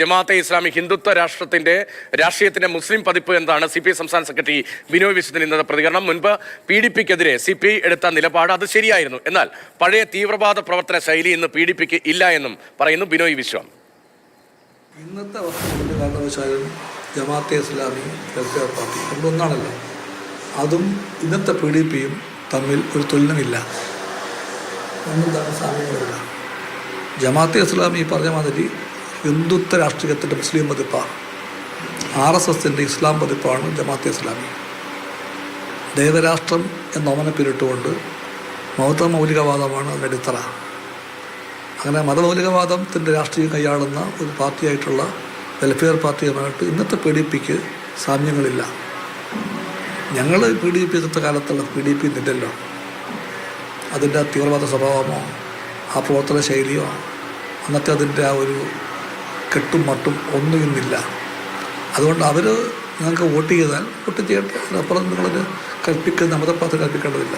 ജമാഅത്തെ ഇസ്ലാമി ഹിന്ദുത്വ രാഷ്ട്രത്തിന്റെ രാഷ്ട്രീയത്തിന്റെ മുസ്ലിം പതിപ്പ് എന്താണ്? സി പി ഐ സംസ്ഥാന സെക്രട്ടറി ബിനോയ് വിശ്വത്തിന് ഇന്നത്തെ പ്രതികരണം. മുൻപ് പി ഡി പിക്കെതിരെ സി പി ഐ എടുത്ത നിലപാട് അത് ശരിയായിരുന്നു. എന്നാൽ പഴയ തീവ്രവാദ പ്രവർത്തന ശൈലി ഇന്ന് പി ഡി പിക്ക് ഇല്ല എന്നും പറയുന്നു ബിനോയ് വിശ്വം. ഇന്നത്തെ കാരണവശാലും ജമാഅത്തെ ഇസ്ലാമി പാർട്ടി രണ്ടൊന്നാണല്ലോ അതും ഇന്നത്തെ പി ഡി പിയും തമ്മിൽ ഒരു തുലനമില്ല ജമാഅത്തെ ഇസ്ലാമി പറഞ്ഞ മാതിരി ഹിന്ദുത്വ രാഷ്ട്രീയത്തിന്റെ മുസ്ലിം പതിപ്പാണ്. ആർ എസ് എസിന്റെ ഇസ്ലാം പതിപ്പാണ് ജമാഅത്തെ ഇസ്ലാമി. ദേവരാഷ്ട്രം എന്ന ഓമന പേരിട്ടുകൊണ്ട് മൗത മൗലികവാദമാണ് അതിന്റെ അടിത്തറ അങ്ങനെ മതമൗലികവാദത്തിന്റെ രാഷ്ട്രീയം കൈയാളുന്ന ഒരു പാർട്ടിയായിട്ടുള്ള വെൽഫെയർ പാർട്ടിയുമായിട്ട് ഇന്നത്തെ പി ഡി പിക്ക് സാമ്യങ്ങളില്ല. ഞങ്ങൾ പി ഡി പി ഇന്നത്തെ കാലത്തുള്ള പി ഡി പി ഇന്നില്ലല്ലോ. അതിന്റെ തീവ്രവാദ സ്വഭാവമോ ആ പ്രവർത്തന ശൈലിയോ അന്നത്തെ അതിന്റെ ആ ഒരു കെട്ടും മട്ടും ഒന്നുമില്ല അതുകൊണ്ട് അവർ നിങ്ങൾക്ക് വോട്ട് ചെയ്താൽ വോട്ട് ചെയ്യട്ടെ അതിനപ്പുറം നിങ്ങളത് കൽപ്പിക്കുന്ന മതപ്പാത്ര കൽപ്പിക്കേണ്ടതില്ല.